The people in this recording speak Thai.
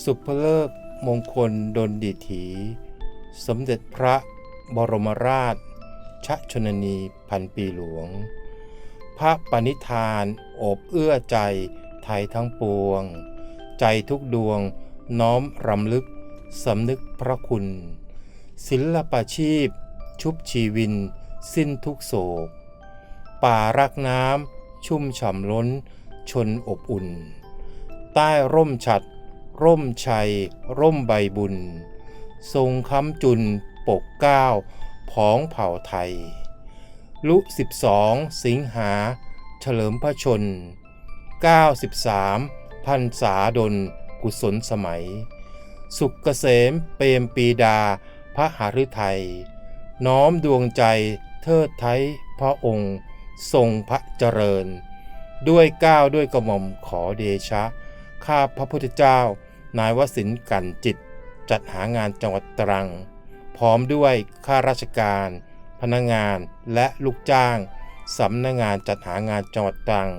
สุภเลิกษ์มงคลดลดีถี สมเด็จพระบรมราช ชชนนีพันปีหลวง พระปณิธานโอบเอื้อใจไทยทั้งปวง ใจทุกดวงน้อมรำลึกสำนึกพระคุณ ศิลปาชีพ ชุบชีวิน สิ้นทุกโศก ป่ารักน้ำชุ่มฉ่ำล้นชนอบอุ่น ใต้ร่มฉัด ร่มชัย ร่มใบบุญ ทรงค้ำจุนปกเก้าผองเผ่าไทย ลุสิบสองสิงหา เฉลิมพระชน 93 พันษาดล กุศลสมัย สุขเกษมเปรมปีดา พระหฤทัย น้อมดวงใจเทิดไทยพระองค์ ทรงพระเจริญ ด้วยก้าวด้วยกระหม่อมขอเดชะ ข้าพระพุทธเจ้า นายวสินกันจิต จัดหางานจังหวัดตรัง พร้อมด้วยข้าราชการ พนักงานและลูกจ้างสำนักงานจัดหางานจังหวัดตรัง